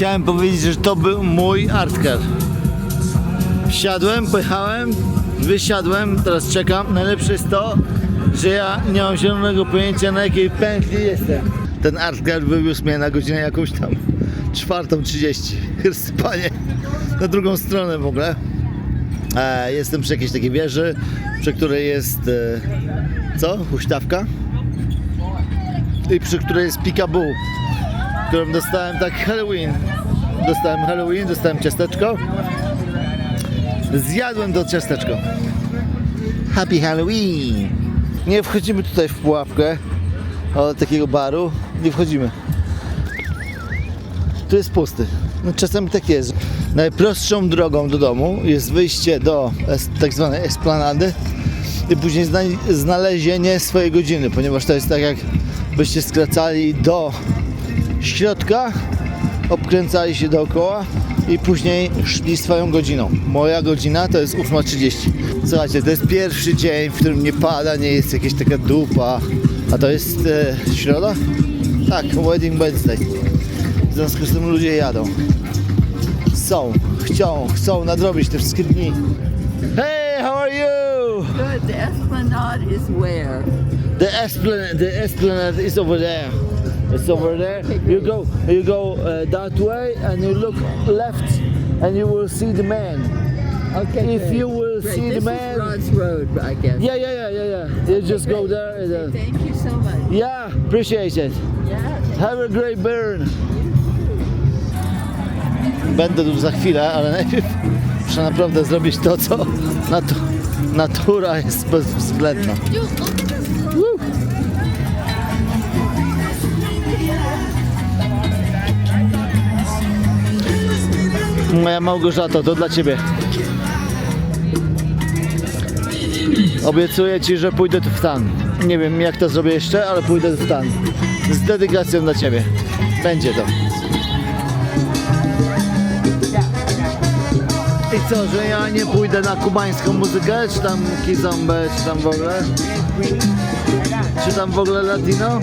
Chciałem powiedzieć, że to był mój artcar. Wsiadłem, pojechałem, wysiadłem, teraz czekam. Najlepsze jest to, że ja nie mam zielonego pojęcia na jakiej pętli jestem. Ten artcar wywiózł mnie na godzinę jakąś tam czwartą trzydzieści. Chryste Panie, na drugą stronę w ogóle. E, jestem przy jakiejś takiej wieży, przy której jest e, co? Huśtawka? I przy której jest peekaboo, którą dostałem tak Halloween. Dostałem Halloween, dostałem ciasteczko. Zjadłem to ciasteczko. Happy Halloween! Nie wchodzimy tutaj w pułapkę od takiego baru. Nie wchodzimy. Tu jest pusty. No, czasami tak jest. Najprostszą drogą do domu jest wyjście do tak zwanej esplanady i później zna- znalezienie swojej godziny, ponieważ to jest tak jak byście skracali do środka, obkręcali się dookoła i później szli swoją godziną. Moja godzina to jest 8.30. Słuchajcie, to jest pierwszy dzień, w którym nie pada, nie jest jakaś taka dupa. A to jest e, środa? Tak, Wedding Wednesday. W związku z tym ludzie jadą. Są, chcą, chcą nadrobić te wszystkie dni. Hey, how are you? Good. The Esplanade is where? The esplanade, the esplanade is over there. It's over there. You go, you go uh, that way, and you look left, and you will see the man. Okay. If good. you will Great. see the this man- is Rod's Road, I guess. Yeah, yeah, yeah, yeah, yeah. You just go great. there. and, uh, Thank you so much. yeah, appreciate it. Yeah. Have a great burn. Będę tu za chwilę, ale najpierw muszę naprawdę zrobić to, co natu natura jest bezwzględna. Moja Małgorzato, to dla Ciebie. Obiecuję Ci, że pójdę w stan. Nie wiem jak to zrobię jeszcze, ale pójdę w stan. Z dedykacją dla Ciebie. Będzie to. I co, że ja nie pójdę na kubańską muzykę, czy tam kizambę, czy tam w ogóle? Czy tam w ogóle latino?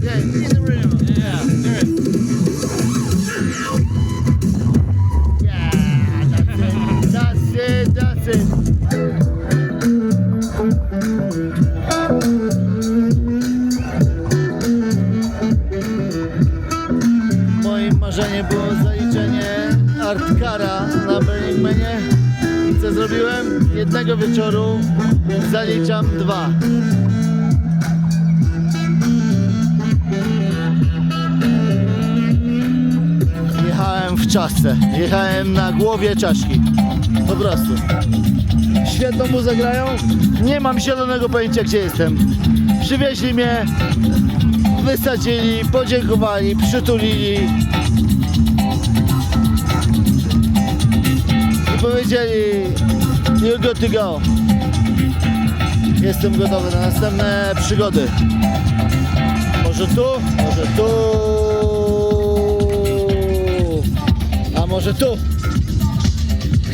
Okay, in the room Yeah, Yeah, that's it, that's it, Moim marzeniem było zaliczenie artkara na Burning Manie. Co zrobiłem? Jednego wieczoru zaliczam dwa. Czasce. Jechałem na głowie czaszki. Po prostu. Świetną muzę grają. Nie mam zielonego pojęcia gdzie jestem. Przywieźli mnie, wysadzili, podziękowali, przytulili i powiedzieli you're good to go. Jestem gotowy na następne przygody. Może tu, może tu, może tu.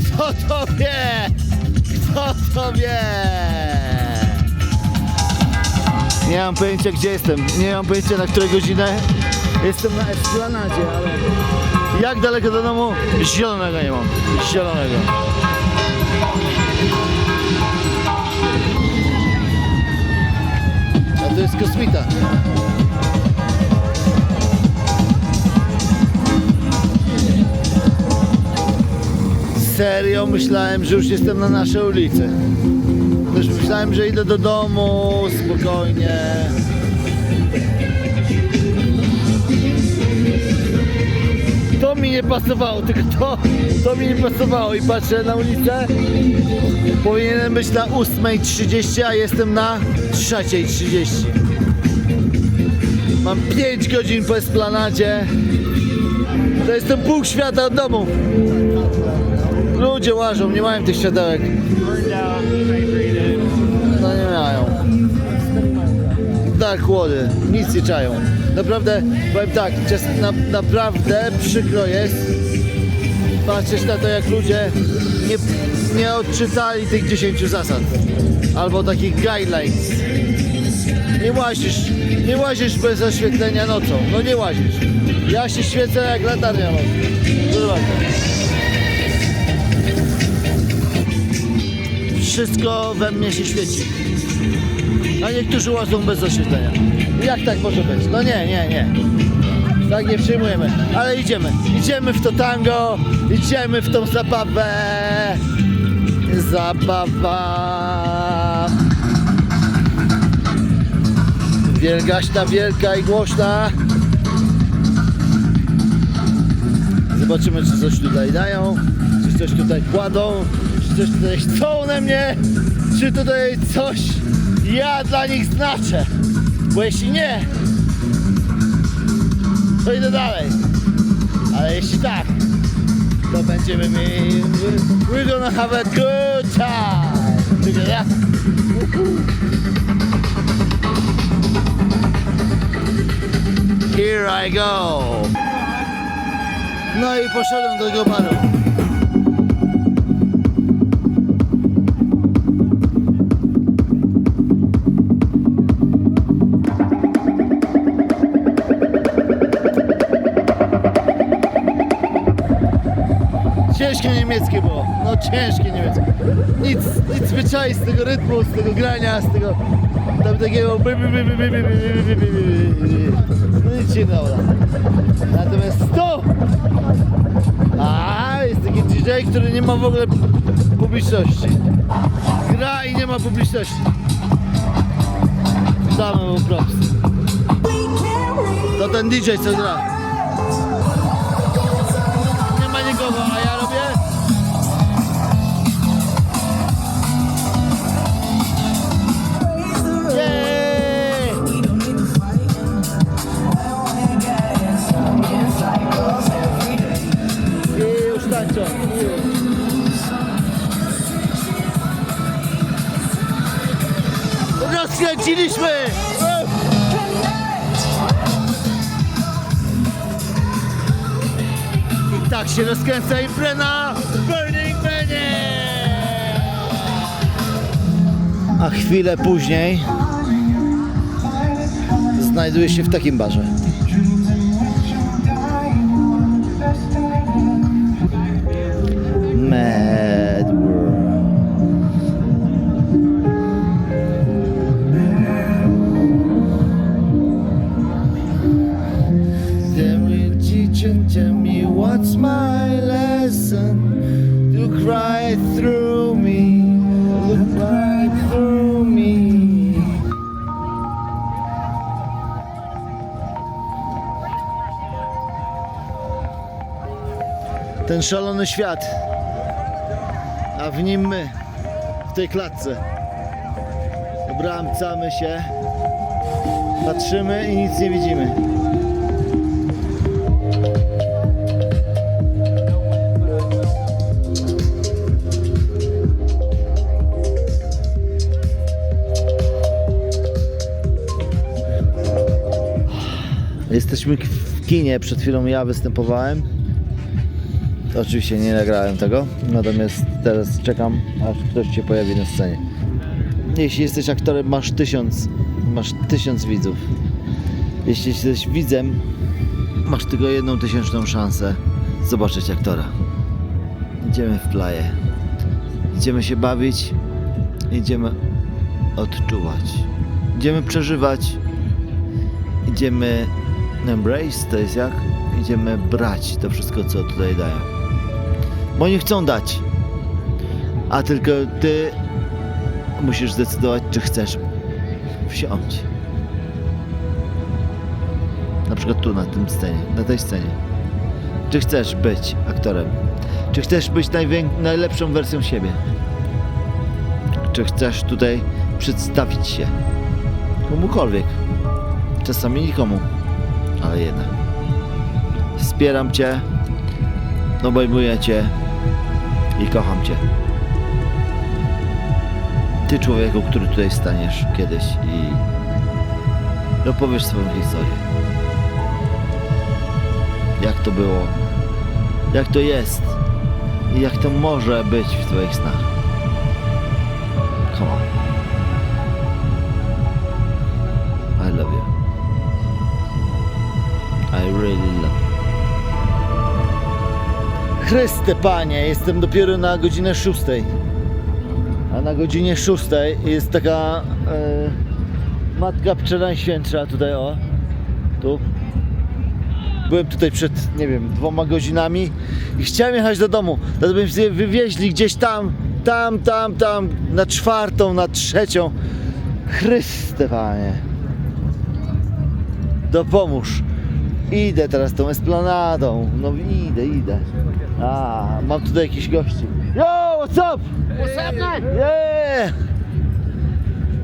Kto to wie? Kto to wie? Nie mam pojęcia gdzie jestem, nie mam pojęcia na którą godzinę jestem na esplanadzie, ale jak daleko do domu? Zielonego nie mam, zielonego. A to jest kosmita. Serio myślałem, że już jestem na naszej ulicy. Myślałem, Myślałem, że idę do domu spokojnie. To mi nie pasowało, tylko to, to mi nie pasowało i patrzę na ulicę. Powinienem być na 8.30, a jestem na 3.30. Mam 5 godzin po esplanadzie. To jestem pół świata od domu. Ludzie łażą, nie mają tych światełek. No nie mają. Tak, chłody, nic nie czają. Naprawdę, powiem tak, na, naprawdę przykro jest patrzeć na to, jak ludzie nie, nie odczytali tych 10 zasad. Albo takich guidelines. Nie łazisz, nie łazisz bez oświetlenia nocą. No nie łazisz. Ja się świecę jak latarnia. Proszę bardzo. Wszystko we mnie się świeci. A niektórzy łazą bez oświetlenia. Jak tak może być? No nie, nie, nie. Tak nie przyjmujemy. Ale idziemy. Idziemy w to tango. Idziemy w tą zabawę. Zabawa. Wielgaśna, wielka i głośna. Zobaczymy, czy coś tutaj dają, coś tutaj kładą, czy coś tutaj chcą ode mnie, czy tutaj coś ja dla nich znaczę. Bo jeśli nie, to idę dalej. Ale jeśli tak, to będziemy mieli... We're gonna have a good time. Together. Here I go. No i poszedłem do tego baru. Ciężkie niemieckie było, no ciężkie niemieckie. Nic, nic zwyczaj z tego rytmu, z tego grania, z tego tam takiego by, by, by, by, by, by, by, by, by, by, by. No nic się nie dało. Natomiast to a jest taki DJ, który nie ma w ogóle publiczności. Gra i nie ma publiczności. Damy mu props. To ten DJ co gra. Rozkręciliśmy! I tak się rozkręca imprena Burning Manie! A chwilę później znajduje się w takim barze. Mad szalony świat, a w nim my, w tej klatce. Obramcamy się, patrzymy i nic nie widzimy. Jesteśmy w kinie, przed chwilą ja występowałem. To oczywiście nie nagrałem tego, natomiast teraz czekam, aż ktoś się pojawi na scenie. Jeśli jesteś aktorem, masz tysiąc, masz tysiąc widzów. Jeśli jesteś widzem, masz tylko jedną tysięczną szansę zobaczyć aktora. Idziemy w plaję. Idziemy się bawić, idziemy odczuwać. Idziemy przeżywać. Idziemy embrace, to jest jak? Idziemy brać to wszystko, co tutaj dają. Bo nie chcą dać. A tylko ty musisz zdecydować, czy chcesz wsiąść. Na przykład tu, na tym scenie, na tej scenie. Czy chcesz być aktorem? Czy chcesz być najlepszą wersją siebie? Czy chcesz tutaj przedstawić się komukolwiek? Czasami nikomu, ale jednak. Wspieram Cię, obejmuję Cię i kocham Cię. Ty człowieku, który tutaj staniesz kiedyś i opowiesz swoją historię. Jak to było, jak to jest i jak to może być w Twoich snach. Chryste Panie, jestem dopiero na godzinę szóstej. A na godzinie szóstej jest taka e, Matka Przenajświętsza tutaj o. Tu. Byłem tutaj przed, nie wiem, dwoma godzinami i chciałem jechać do domu. Dlatego byśmy sobie wywieźli gdzieś tam, tam, tam, tam, na czwartą, na trzecią. Chryste Panie. Dopomóż. Idę teraz tą esplanadą. No idę, idę. A, mam tutaj jakiś gości. Yo, what's up? What's up, man? Yeah!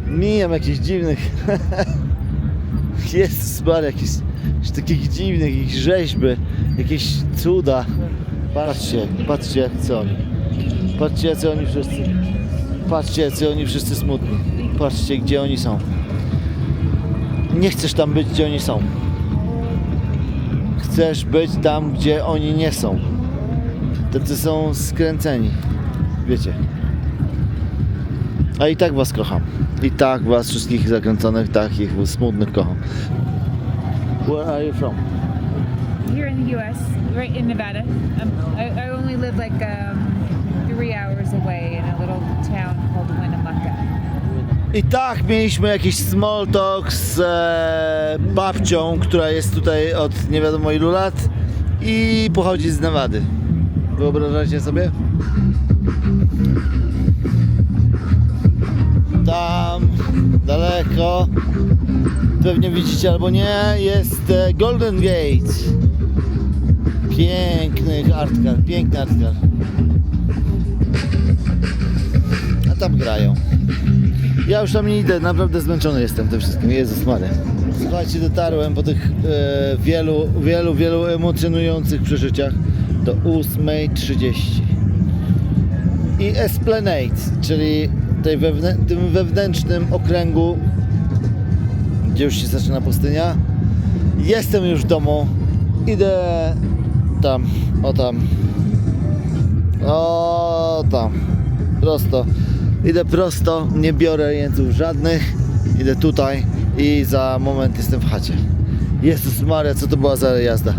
Mijam jakichś dziwnych. Jest bar jakichś takich dziwnych, jakieś rzeźby, jakieś cuda. Patrzcie, patrzcie co oni. Patrzcie jacy oni wszyscy. Patrzcie jacy oni wszyscy smutni. Patrzcie gdzie oni są. Nie chcesz tam być gdzie oni są. Chcesz być tam gdzie oni nie są. Tacy są skręceni. Wiecie. A i tak was kocham. I tak was wszystkich zakręconych, takich smutnych kocham. Where are you from? Here in the U.S., right in Nevada. Um, I, I only live like um, three hours away in a little town called Winnemucca. I tak mieliśmy jakiś small talk z e, babcią, która jest tutaj od nie wiadomo ilu lat i pochodzi z Nevady. Wyobrażacie sobie? Tam, daleko, pewnie widzicie albo nie, jest e, Golden Gate. Piękny artkar, piękny artkar. A tam grają. Ja już tam nie idę, naprawdę zmęczony jestem tym wszystkim. Jezus Maria. Słuchajcie, dotarłem po tych e, wielu, wielu, wielu emocjonujących przeżyciach do 8.30. I Esplanade, czyli tej wewnę tym wewnętrznym okręgu, gdzie już się zaczyna pustynia. Jestem już w domu. Idę tam, o tam. O tam. Prosto. Idę prosto, nie biorę jeńców żadnych. Idę tutaj i za moment jestem w chacie. Jezus Maria, co to była za jazda.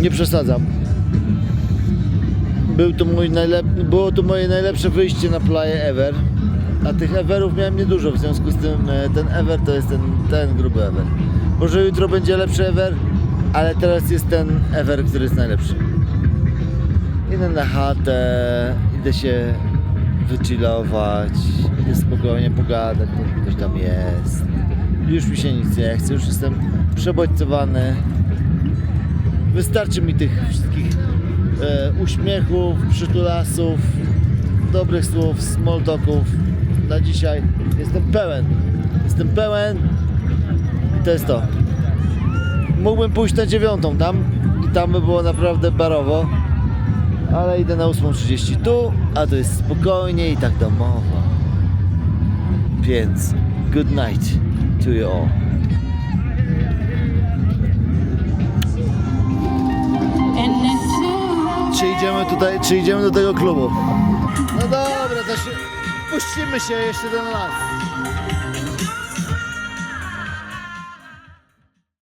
Nie przesadzam. Był to mój najlep- było to moje najlepsze wyjście na playa ever. A tych everów miałem niedużo, w związku z tym e, ten ever to jest ten, ten gruby ever. Może jutro będzie lepszy ever, ale teraz jest ten ever, który jest najlepszy. Idę na chatę, idę się wychillować, idę spokojnie pogadać, ktoś tam jest. Już mi się nic nie chce, już jestem przebodźcowany. Wystarczy mi tych wszystkich uśmiechów, przytulasów, dobrych słów, small talków. Na dzisiaj jestem pełen. Jestem pełen i to jest to. Mógłbym pójść na dziewiątą tam i tam by było naprawdę barowo ale idę na 8.30 tu, a to jest spokojnie i tak domowo. Więc good night to you all. Czy idziemy tutaj, czy idziemy do tego klubu? No dobra, to się, puścimy się jeszcze ten raz.